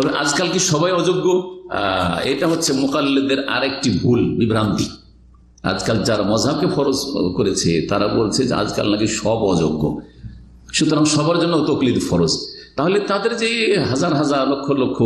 তবে আজকাল কি সবাই অযোগ্য? এটা হচ্ছে মোকাল্লেদের আরেকটি ভুল, বিভ্রান্তি। আজকাল যারা মজাবকে ফরজ করেছে, তারা বলছে যে আজকাল নাকি সব অযোগ্য। সুতরাং সবার জন্য তকলিদ ফরজ। তাহলে তাদের যে হাজার হাজার, লক্ষ লক্ষ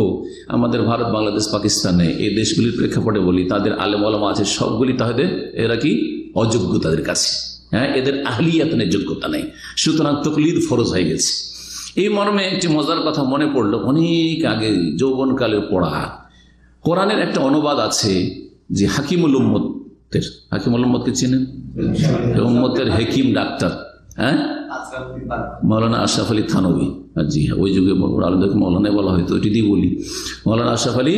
আমাদের ভারত, বাংলাদেশ, পাকিস্তানে এই দেশগুলির প্রেক্ষাপটে বলি, তাদের আলেম আলমা আছে, সবগুলি তাদের এরা কি? অযোগ্য তাদের কাছে। হ্যাঁ এদের আহলিয়াতনের যোগ্যতা নেই। সুতরাং তকলিদ ফরজ হয়ে গেছে। এই মর্মে একটি মজার কথা মনে পড়ল অনেক আগে যৌবনকালের পড়া। কোরআনের একটা অনুবাদ আছে যে হাকিমুল উম্মতের। হাকিমুল উম্মতকে চিনেন? উম্মতের হেকিম ডাক্তার। হ্যাঁ? মৌলানা আশরাফ আলী থানবী আর জি হ্যাঁ ওই যুগে আলমদেরকে মৌলানায় বলা হয়তো ওইটি দিয়ে বলি। মৌলানা আশরাফ আলী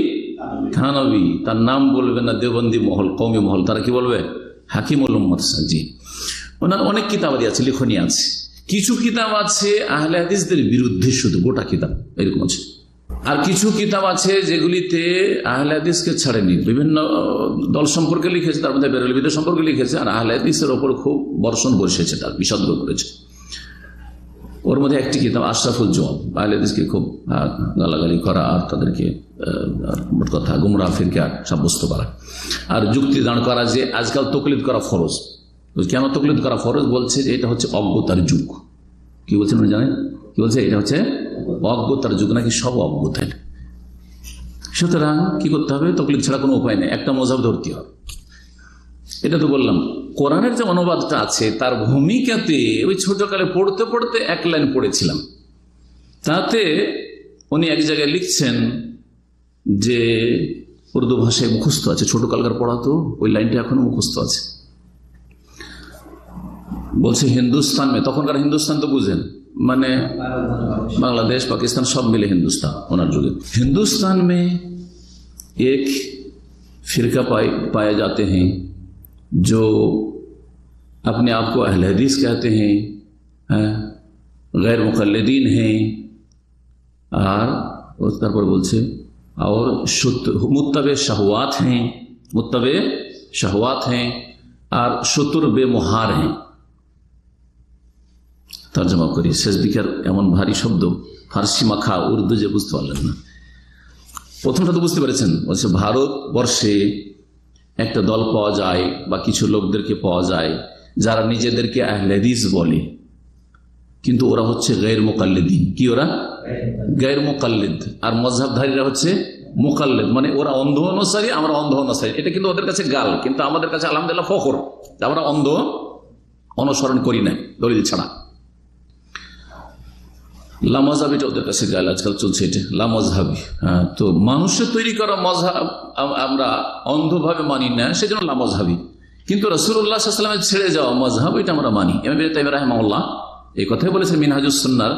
থানবী তার নাম বলবে না দেবন্দি মহল কৌমি মহল তারা কি বলবে? হাকিমুল উম্মদ জি। ওনার অনেক কিতাবাদি আছে লিখনি আছে। কিছু কিতাব আছে, আহলে হাদিসদের বিরুদ্ধে শুধু, গোটা কিতাব, এরকম আছে। আর কিছু কিতাব আছে যেগুলিতে আহলে হাদিসকে ছাড়েনি। বিভিন্ন দল সম্পর্কে লিখেছে, তার মধ্যে বেরলবিদের সম্পর্কে লিখেছে, আর আহলে হাদিসের ওপর খুব বর্ষণ বসেছে তার বিষদ্র করেছে। ওর মধ্যে একটি কিতাব, আশরাফুল জবাব আহলে হাদিসকে খুব গালাগালি করা, আর তাদেরকে মোট কথা গুমরা ফিরকে সাব্যস্ত করা। আর যুক্তি দাঁড় করা যে আজকাল তকলিদ করা ফরজ। কেন তকলিদ করা ফরজ বলছে যে এটা হচ্ছে অজ্ঞতার যুগ। কি বলছেন উনি জানেন? কি বলছে? এটা হচ্ছে অজ্ঞতার যুগ নাকি সব অজ্ঞতার। সুতরাং কি করতে হবে? তকলিদ ছাড়া কোনো উপায় নেই। একটা মজাব ধরতে হবে। এটা তো বললাম, কোরআনের যে অনুবাদটা আছে, তার ভূমিকাতে ওই ছোটকালে পড়তে পড়তে এক লাইন পড়েছিলাম। তাতে উনি এক জায়গায় লিখছেন যে উর্দু ভাষায় মুখস্থ আছে। ছোটকালকার পড়া তো, ওই লাইনটা এখনও মুখস্থ আছে। বলছি হিন্দুস্তান মে, তখনকার হিন্দুস্তান তো বুঝেন। মানে বাংলাদেশ পাকিস্तान सब मिले हिंदुस्तान ओनर जुगे हिंदुस्तान में एक फिरका पाए पाए जाते हैं जो अपने आप को अहल हदीस कहते हैं गैर मुखलदीन हैं, और তারপর বলছে और মুত্তাবে শাহওয়াত हैं মুত্তাবে শাহওয়াত हैं, और শতুর বেমহার हैं। তর্জমা করি। শেষ দিকের এমন ভারী শব্দ, ফার্সি মাখা, উর্দু যে বুঝতে পারলেন না। প্রথমটা তো বুঝতে পেরেছেন, বলছে ভারতবর্ষে একটা দল পাওয়া যায় বা কিছু লোকদেরকে পাওয়া যায়, যারা নিজেদেরকে আহলেদিস বলে। কিন্তু ওরা হচ্ছে গैर মোকাল্লিদিন। কি ওরা? গैर মোকাল্লিদ। আর মজাবধারীরা হচ্ছে মোকাল্লেদ। মানে ওরা অন্ধ অনুসারী আমরা অন্ধ অনুসারী এটা কিন্তু ওদের কাছে গাল, কিন্তু আমাদের কাছে আলহামদুলিল্লাহ ফখর। আমরা অন্ধ অনুসরণ করি না দলিল ছাড়া। লামজাবিটা ওদের কাছে গাল আজকাল চলছে এটা। লামজহাবি হ্যাঁ তো মানুষের তৈরি করা মজহাব আমরা অন্ধভাবে মানি না, সেজন্য লামজহাবি কিন্তু রসুল্লাহ সাল্লামের ছেড়ে যাওয়া মজহাব এটা আমরা মানি। এম তাইম রাহমাল্লাহ এই কথাই বলেছেন মিনহাজুসন্নার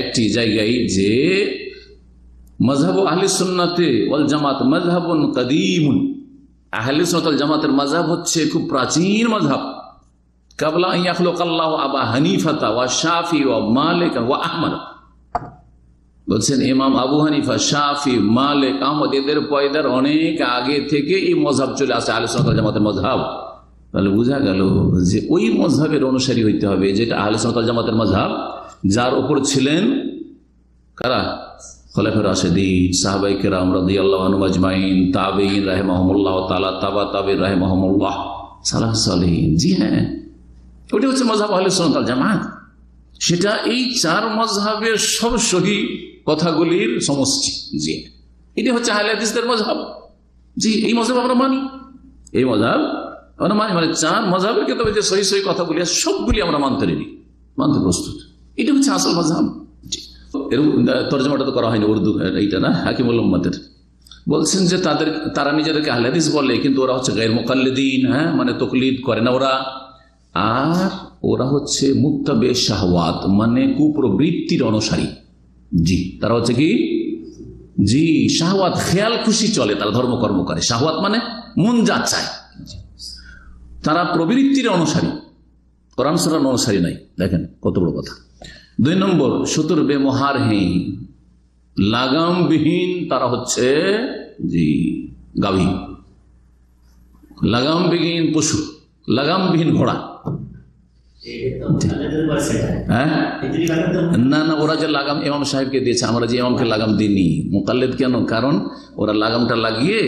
একটি জায়গায় যে মজহাব আহলি সুন্নাতে ওয়াল জামাত মজহাবুন কদিমুন। আহলি সুন্নাত জামাতের মজহাব হচ্ছে খুব প্রাচীন মজহাব কাবলা আবা শাফি ওয়া বলছেন ইমাম আবু হানিফা, শাফি, মালিক, আহমদ, এদের পয়দার অনেক আগে থেকে এই মজহাব চলে আসে আলোচনা জামাতের মজহাব তাহলে বোঝা গেল যে ওই মজহাবের অনুসারী হইতে হবে, যেটা আলোচনা জামাতের মজহাব যার ওপর ছিলেন কারা? খলেফের রাশেদিন সাহাবাই তালা তাবা জি হ্যাঁ। ওটা হচ্ছে মজহাব আহলে সোনাতাল জামাত। সেটা এই চার মজহাবের সব সহি কথাগুলির সমষ্টি জি। এটা হচ্ছে আহলে হাদিসদের মজহাব জি, এই মজাব আমরা মানি। এই মজাব আমরা মানি মানে চার মজহাবের ক্ষেত্রে যে সহি সহি কথাগুলি সবগুলি আমরা মানতে রেডি, মানতে প্রস্তুত। এটা হচ্ছে আসল মজহাব জি এরকম তর্জমাটা তো করা হয়নি উর্দু, এইটা না, হাকিমুল উম্মাদের বলছেন যে তাদের, তারা নিজেদেরকে আহলাদিস বলে, কিন্তু ওরা হচ্ছে গায়ের মোকাল্লিদিন হ্যাঁ মানে তকলিদ করে না। ওরা আর ওরা হচ্ছে মুক্তাবে শাহওয়াত মানে কুপ্রবৃত্তির অনুসারী। জি, তারা হচ্ছে কি? জি, শাহওয়াত খেয়াল খুশি চলে, তারা ধর্মকর্ম করে। শাহওয়াত মানে মন যা চায়। তারা প্রবৃত্তির অনুসারী। কোরআন সরান অনুসারী নাই। দেখেন, কত বড় কথা। দুই নম্বর সতুর বেমহার হেই লাগামবিহীন তারা হচ্ছে, জি, গাভী। লাগামবিহীন পশু, লাগামবিহীন ঘোড়া। না না, ওরা যে লাগাম ইমাম সাহেবকে দিয়েছে, আমরা যে ইমামকে লাগাম দিইনি। মোকাল্লেদ কেন? কারণ ওরা লাগামটা লাগিয়ে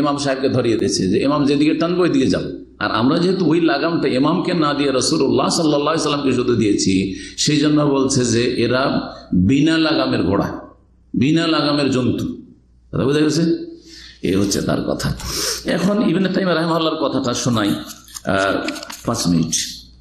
ইমাম সাহেবকে ধরিয়ে দিয়েছে যে, ইমাম যেদিকে টানবো ওই দিকে যাব আর আমরা যেহেতু ওই লাগামটা ইমামকে না দিয়ে রসুল্লাহ সাল্লাহ সাল্লামকে শুধু দিয়েছি, সেই জন্য বলছে যে, এরা বিনা লাগামের ঘোড়া, বিনা লাগামের জন্তু। কথা বোঝা গেছে? এ হচ্ছে তার কথা। এখন ইবিনে তাইমা রাহমাল্লার কথাটা শোনাই। পাঁচ মিনিট।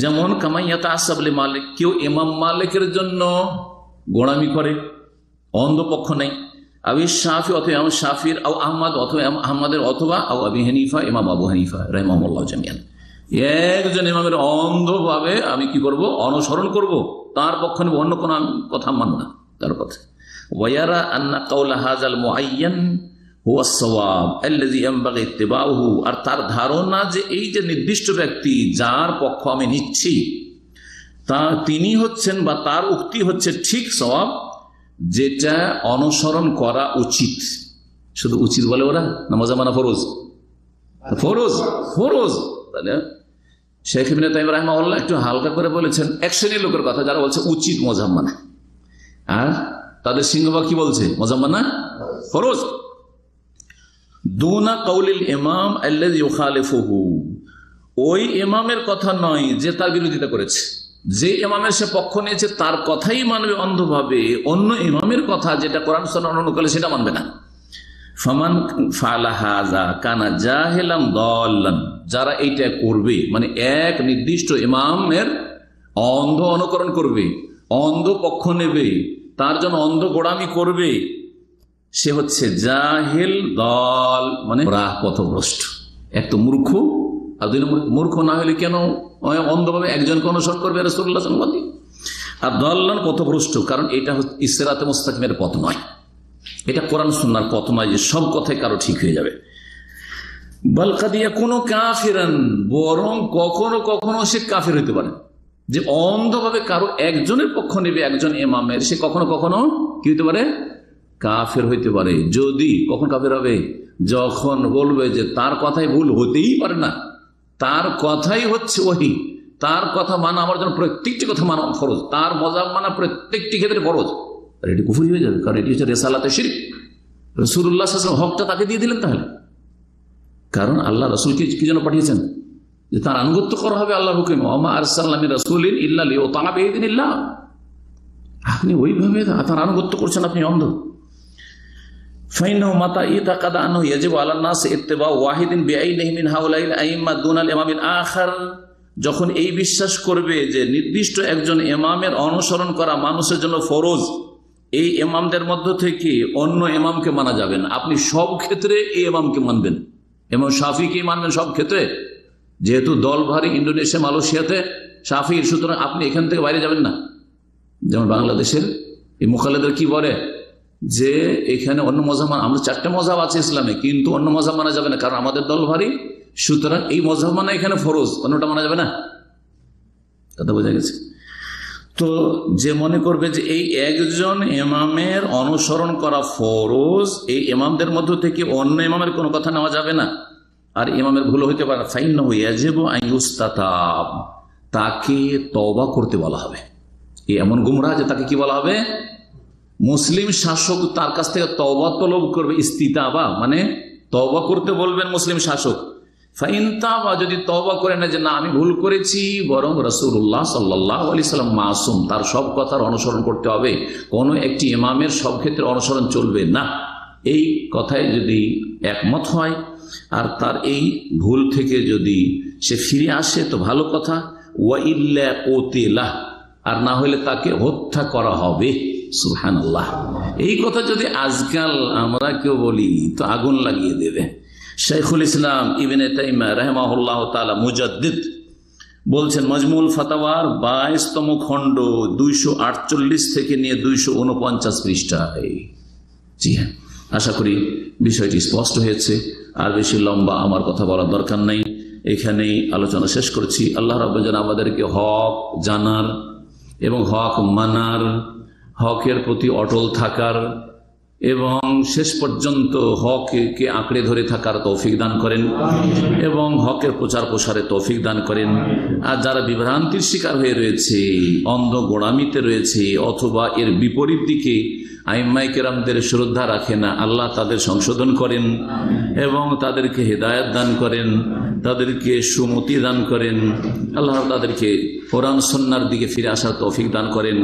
যেমন কামাইয়াতা আসাবলি মালিক, কেউ ইমাম মালিকের জন্য গোড়ামি করে, অন্ধ পক্ষ নেই। আবি শাফি অথবা ইমাম শাফির, আও আহমদ অথবা আহমদের অথবা আও আবি হানিফা, ইমাম আবু হানিফা রহমাল্লাহ জামিয়ান। একজন ইমামের অন্ধভাবে আমি কি করব? অনুসরণ করব? তার পক্ষ নেব, অন্য কোনো কথা মানব না, তার কথা ওয়ারা আন্না কাউলা হাজাল মুআয়্যান আর তার ধারণা যে এই যে নির্দিষ্ট ব্যক্তি যার পক্ষ আমি নিচ্ছি, তা তিনি হচ্ছেন বা তার উক্তি হচ্ছে ঠিক সওয়াব যেটা অনুসরণ করা উচিত। শুধু উচিত বলে ওরা? না মজা মানা ফরোজ? ফরোজ ফরোজ। তাহলে শেখ ইবিন তাইম রাহমাউল্লাহ একটু হালকা করে বলেছেন, এক শ্রেণির লোকের কথা যারা বলছে, উচিত মজাম মানা আর তাদের সিংহবা কি বলছে? মজাম মানা ফরোজ। দুনা কৌলিল ইমাম আল্লাহু ওই ইমামের কথা নয় যে তার বিরোধিতা করেছে। যে ইমামের সে পক্ষ নিয়েছে, তার কথাই মানবে অন্ধভাবে। অন্য ইমামের কথা যেটা কোরআন সন্ন্যান অনুকূলে সেটা মানবে না। ফমান ফালাহাজা কানা জাহেলাম দল্লান। যারা এইটা করবে মানে এক নির্দিষ্ট ইমামের অন্ধ অনুকরণ করবে, অন্ধ পক্ষ নেবে, তার জন্য অন্ধ গোড়ামি করবে সে হচ্ছে জাহেল দল মানে রাহ পথভ্রষ্ট। এক তো মূর্খ, আর দুই নম্বর, মূর্খ না হলে কেন অন্ধভাবে একজনকে অনুসরণ করবে রসুল্লাহ সাল্লাল্লাহু আর দল্লান পথভ্রষ্ট, কারণ এটা হচ্ছে ইসরাতে মুস্তাকিমের পথ নয়। এটা কোরআন সুন্নার পথ নয় যে সব কথাই কারও ঠিক হয়ে যাবে। বালকাদিয়া কোনো কাফিরান, বরং কখনো কখনো সে কাফির হইতে পারে। যে অন্ধভাবে কারও একজনের পক্ষ নেবে, একজন এমামের সে কখনো কখনো কি হইতে পারে? কাফের হইতে পারে। যদি, কখন কাফের হবে? যখন বলবে যে তার কথাই ভুল হতেই পারে না। তার কথাই হচ্ছে ওহি। তার কথা মানা আমার জন্য প্রত্যেকটি কথা মানা খরচ তার মজাব মানা প্রত্যেকটি ক্ষেত্রে খরচ আর এটি কুফুরি হয়ে যাবে, কারণ এটি হচ্ছে রেসালাতে শির রসুল্লাহ হকটা তাকে দিয়ে দিলেন তাহলে। কারণ আল্লাহ রসুলকে কি জন্য পাঠিয়েছেন? যে তার আনুগত্য করা হবে আল্লাহ হুকিম। ওমা আরসাল্লামী রসুলিন ইল্লা ও তালা বেদিন ইল্লাহ আপনি ওইভাবে তার আনুগত্য করছেন, আপনি অন্ধ। যখন এই বিশ্বাস করবে যে নির্দিষ্ট একজন এমামের অনুসরণ করা মানুষের জন্য ফরজ, এই এমামদের মধ্য থেকে অন্য এমামকে মানা যাবেন আপনি সব ক্ষেত্রে এই এমামকে মানবেন। এমন শাফিকে মানবেন সব ক্ষেত্রে। যেহেতু দল ভারী ইন্ডোনেশিয়া মালয়েশিয়াতে শাফির সুতরাং আপনি এখান থেকে বাইরে যাবেন না। যেমন বাংলাদেশের এই মুখালেদের কি বলে? যে এখানে অন্য মজাব আমরা চারটে মজাব আছে ইসলামে, কিন্তু অন্য মজাব মানা যাবে না, কারণ আমাদের দল ভারী। সুতরাং এই মজাব মানা এখানে ফরজ, অন্যটা মানা যাবে না। কথা বোঝা গেছে? তো যে মনে করবে যে এই একজন এমামের অনুসরণ করা ফরজ, এই ইমামদের মধ্য থেকে অন্য ইমামের কোনো কথা নেওয়া যাবে না। আর ইমামের ভুল হইতে পারে। ফাইন তাকে তবা করতে বলা হবে। এমন গুমরা যে তাকে কি বলা হবে? মুসলিম শাসক তার কাছ থেকে তবা তলব করবে, ইস্তিতাবা মানে তবা করতে বলবেন মুসলিম শাসক। ফাইনতাবা যদি তবা করে না যে না, আমি ভুল করেছি, বরং রসুল্লাহ সাল্লাহ আলি সাল্লাম মাসুম, তার সব কথার অনুসরণ করতে হবে। কোনো একটি ইমামের সব ক্ষেত্রে অনুসরণ চলবে না। এই কথায় যদি একমত হয়, আর তার এই ভুল থেকে যদি সে ফিরে আসে, তো ভালো কথা। ওয়া ইল্লা ওতেলাহ আর না হলে তাকে হত্যা করা হবে। সুহান আল্লাহ এই কথা যদি আজকাল আমরা কেউ বলি, তো আগুন লাগিয়ে দেবে। শেখুল ইসলাম ইবিনে তাইমা রহমাহুল্লাহ তালা মুজাদ্দিদ বলছেন মজমুল ফাতাওয়ার বাইশতম খণ্ড দুইশো আটচল্লিশ থেকে নিয়ে দুইশো উনপঞ্চাশ পৃষ্ঠায় জি হ্যাঁ আশা করি বিষয়টি স্পষ্ট হয়েছে। আর বেশি লম্বা আমার কথা বলার দরকার নেই। এখানেই আলোচনা শেষ করছি। আল্লাহ রব আমাদেরকে হক জানার এবং হক মানার হকের প্রতি অটল থাকার এবং শেষ পর্যন্ত হককে আঁকড়ে ধরে থাকার তৌফিক দান করেন এবং হকের প্রচার প্রসারে তৌফিক দান করেন। আর যারা বিভ্রান্তির শিকার হয়ে রয়েছে, অন্ধ গোড়ামিতে রয়েছে অথবা এর বিপরীত দিকে আইম্মাই কেরামদের শ্রদ্ধা রাখে না, আল্লাহ তাদের সংশোধন করেন এবং তাদেরকে হেদায়ত দান করেন, তাদেরকে সুমতি দান করেন, আল্লাহ তাদেরকে কোরআন সন্ন্যার দিকে ফিরে আসার তৌফিক দান করেন।